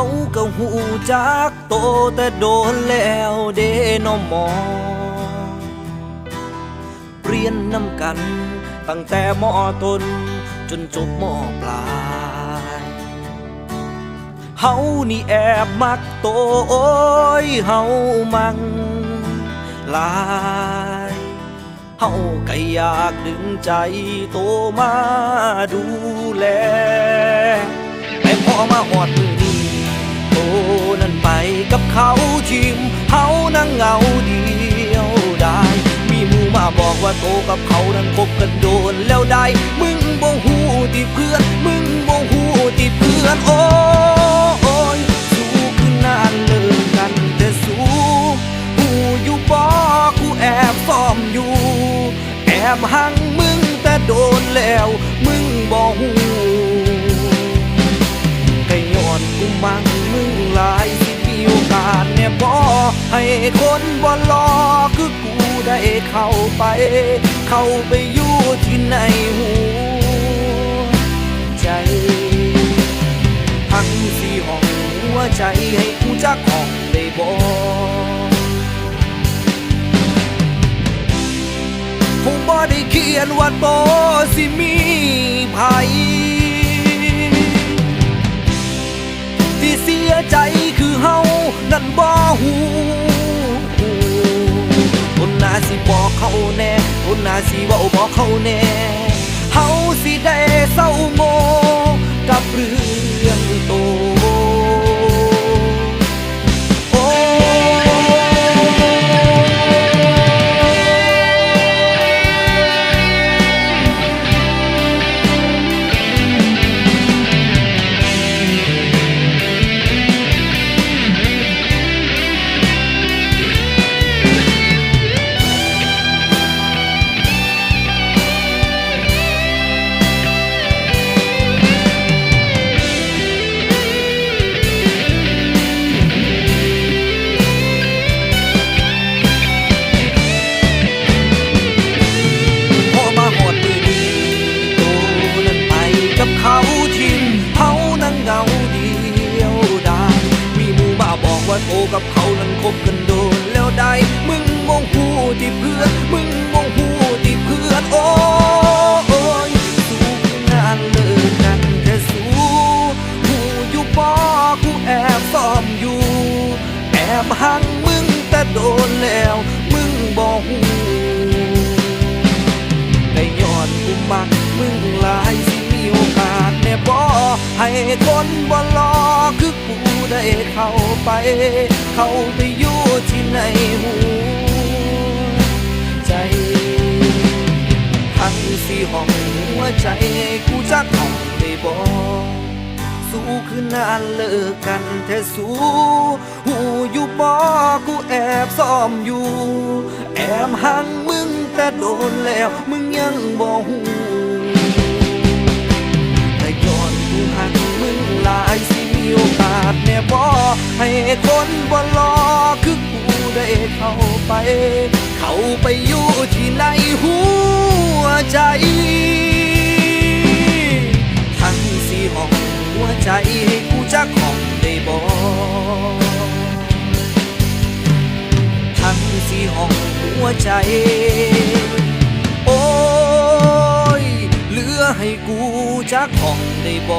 เขาก็หูจักโตแต่โดนแล้วเดนอหมอเรียนน้ำกัน ตั้งแต่มอต้นจนจบมอปลายเฮานี่แอบมักโตโอ้ยเฮามังลายเฮาก็อยากดึงใจโตมาดูแลแต่พอมาหอดมือ กับเขาทิมเฮานั่งเหงาเดียวได้ มีมูมาบอกว่าโตกับเขานั้นคบกันโดนแล้วได้ มึงบ่ฮู้ที่เพื่อน มึงบ่ฮู้ที่เพื่อนโอ้ยสู้คือนานเลิกกันแต่สู้หูอยู่บ่กูแอบซ่อมอยู่ แอบหังมึง ให้คนบ่รอคือกูได้เข้าไป เข้าไปอยู่ที่ในหัวใจทั้งสี่ห้องหัวใจให้กูจักห้องได้บ่คงบ่ได้เขียนว่าโตสิมีไผที่เสียใจคือเฮา นั้นบ่หูคนน่าสิบอกเขาแน่คนน่าสิเว้าบอกเขาแน่เฮาสิได้เศร้าโม บอกว่าโตกับเขานั้นคบกันโดนแล้วได้ มึงโมงหูที่เพื่อน มึงโมงหูที่เพื่อนโอ้ยสู้งานเลิกกันแค่สู้หูอยู่บ่กูแอบซ่อมอยู่ แอบหังมึงแต่โดนแล้ว มึงบอกหูก็ย้อนกูมักมึงหลายสิมีโอกาสแน่บ่ให้คนบ่รอ คือกูได้เข้าไป เข้าไปอยู่ที่ในหัวใจทั้งสี่ห้องหัวใจกูจักห้องได้บ่สู้คือนานเลิกกันแท้สู้หูอยู่บ่กูแอบซ่อมอยู่ แอบหังมึงแต่โดนแล้ว มึงยังบ่หู เข้าไป เข้าไปอยู่ที่ในหัวใจทั้งสี่ห้องหัวใจให้กูจักห้องได้บ่ทั้งสี่ห้องหัวใจ โอ้ยเหลือให้กูจักห้องได้บ่